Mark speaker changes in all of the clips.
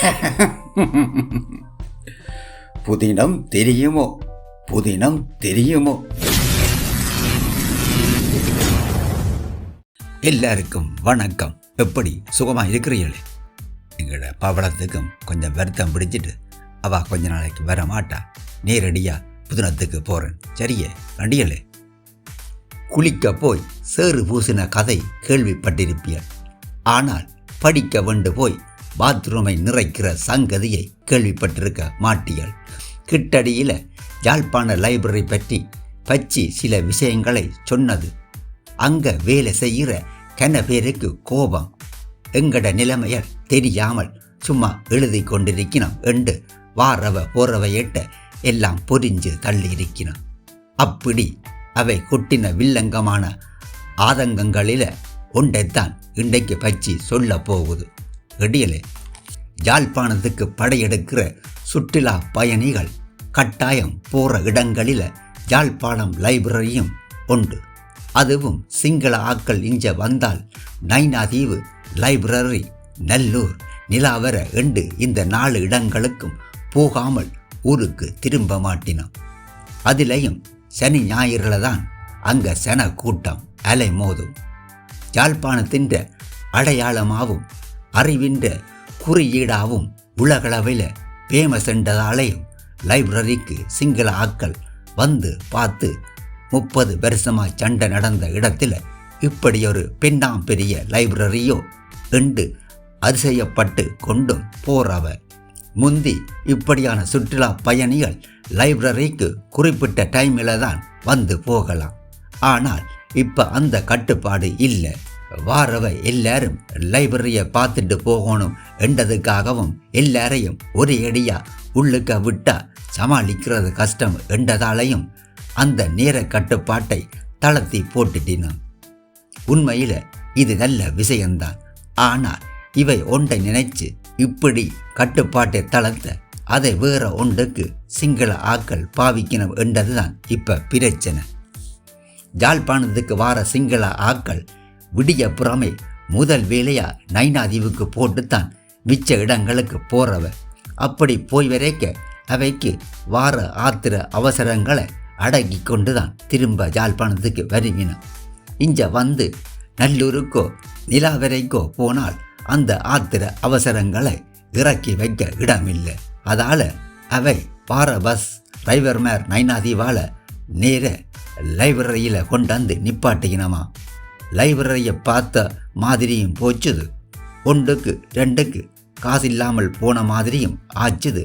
Speaker 1: புதினம் தெரியுமோ? புதினம் தெரியுமோ? எல்லாருக்கும் வணக்கம். எப்படி சுகமா இருக்கிறீங்களே எங்களோட பவளத்துக்கும் கொஞ்சம் வருத்தம் பிடிச்சிட்டு அவ கொஞ்ச நாளைக்கு வர மாட்டா நேரடியா புதினத்துக்கு போறேன். சரியே? நடிகளே குளிக்க போய் சேறு பூசின கதை கேள்விப்பட்டிருப்பீர்கள். ஆனால் படிக்க வேண்டு போய் பாத்ரூமை நிறைக்கிற சங்கதியை கேள்விப்பட்டிருக்க மாட்டியல் கிட்டடியில் யாழ்ப்பாண லைப்ரரி பற்றி பச்சி சில விஷயங்களை சொன்னது. அங்கே வேலை செய்கிற கன பேருக்கு கோபம். எங்கட நிலைமைய தெரியாமல் சும்மா எழுதி கொண்டிருக்கணும் என்று வாரவ போறவையிட்ட எல்லாம் பொரிஞ்சு தள்ளி இருக்கணும் அப்படி அவை கொட்டின வில்லங்கமான ஆதங்கங்களில ஒன்றைத்தான் இன்றைக்கு பச்சி சொல்ல போகுது. கெடியலே யாழ்ப்பாணத்துக்கு படையெடுக்கிற சுற்றுலா பயணிகள் கட்டாயம் போகிற இடங்களில் யாழ்ப்பாணம் லைப்ரரியும் உண்டு. அதுவும் சிங்கள ஆக்கள் இஞ்ச வந்தால் நைனாதீவு லைப்ரரி நல்லூர் நிலாவர என்று இந்த நாலு இடங்களுக்கும் போகாமல் ஊருக்கு திரும்ப மாட்டினான். அதிலையும் சனி ஞாயிறுல தான் அங்கே சன கூட்டம் அலை மோதும் யாழ்ப்பாணத்தின் அடையாளமாகவும் அறிவின்ற குறியீடாவும் உலகளவில் பேமசென்றதாலேயும் லைப்ரரிக்கு சிங்கள ஆக்கள் வந்து பார்த்து முப்பது வருஷமாக சண்டை நடந்த இடத்துல இப்படி ஒரு பெண்ணாம் பெரிய லைப்ரரியோ என்று அதிசயப்பட்டு கொண்டும் போறவ. முந்தி இப்படியான சுற்றுலா பயணிகள் லைப்ரரிக்கு குறிப்பிட்ட டைமில் தான் வந்து போகலாம். ஆனால் இப்போ அந்த கட்டுப்பாடு இல்லை. வாரவ எல்லாரும் லைப்ரரியை பார்த்துட்டு போகணும் என்றதுக்காகவும் எல்லாரையும் ஒரே அடியா உள்ளுக்க விட்டா சமாளிக்கிறது கஷ்டம் என்றதாலையும் அந்த நேர கட்டுப்பாட்டை தளர்த்தி போட்டுட்டினான். உண்மையில் இது நல்ல விஷயம்தான் ஆனால் இவை ஒன்றை நினைச்சு இப்படி கட்டுப்பாட்டை தளர்த்த அதை வேற ஒன்றுக்கு சிங்கள ஆக்கள் பாவிக்கணும் என்றதுதான் இப்ப பிரச்சனை. ஜாழ்ப்பாணத்துக்கு வார சிங்கள ஆக்கள் விடிய புறமே முதல் வேலையா நைனாதீவுக்கு போட்டுத்தான் மிச்ச இடங்களுக்கு போறவ. அப்படி போய் வரைக்க அவைக்கு வார ஆத்திர அவசரங்களை அடக்கி கொண்டுதான் திரும்ப யாழ்ப்பாணத்துக்கு வருவின இங்க வந்து நல்லூருக்கோ நிலாவரைக்கோ போனால் அந்த ஆத்திர அவசரங்களை இறக்கி வைக்க இடமில்லை. அதால அவை வார பஸ் டிரைவர் மேர் நைனாதீவால நேர லைப்ரரியில் கொண்டாந்து நிப்பாட்டுகினமா. லைப்ரரியை பார்த்த மாதிரியும் போச்சுது. ஒன்றுக்கு ரெண்டுக்கு காசு இல்லாமல் போன மாதிரியும் ஆச்சுது.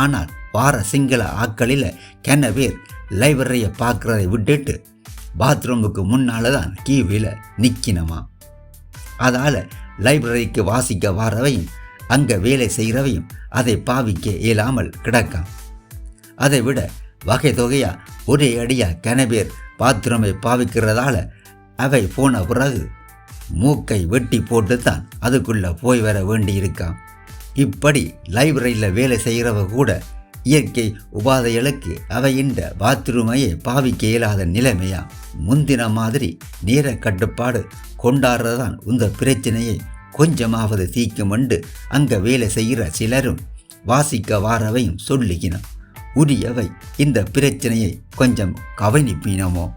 Speaker 1: ஆனால் வார சிங்கள ஆக்களில் கென்ன பேர் லைப்ரரியை பார்க்குறதை விட்டுட்டு பாத்ரூமுக்கு முன்னால் தான் கீவியில் நிற்கினமா அதால் லைப்ரரிக்கு வாசிக்க வாரவையும் அங்கே வேலை செய்கிறவையும் அதை பாவிக்க இயலாமல் கிடக்காம். அதை விட வகை தொகையாக ஒரே அடியாக கனபேர் பாத்ரூமை பாவிக்கிறதால அவை போன பிறகு மூக்கை வெட்டி போட்டு தான் அதுக்குள்ளே போய் வர வேண்டியிருக்கான். இப்படி லைப்ரரியில் வேலை செய்கிறவ கூட இயற்கை உபாதைகளுக்கு அவை இந்த பாத்ரூமையே பாவிக்க இயலாத நிலைமையா? முந்தின மாதிரி நேர கட்டுப்பாடு கொண்டாடுறதான் இந்த பிரச்சனையை கொஞ்சமாவது தீக்கும் அங்கே வேலை செய்கிற சிலரும் வாசிக்க வாரவையும் சொல்லுகினோம் உரியவை இந்த பிரச்சனையை கொஞ்சம் கவனிப்பினமோ?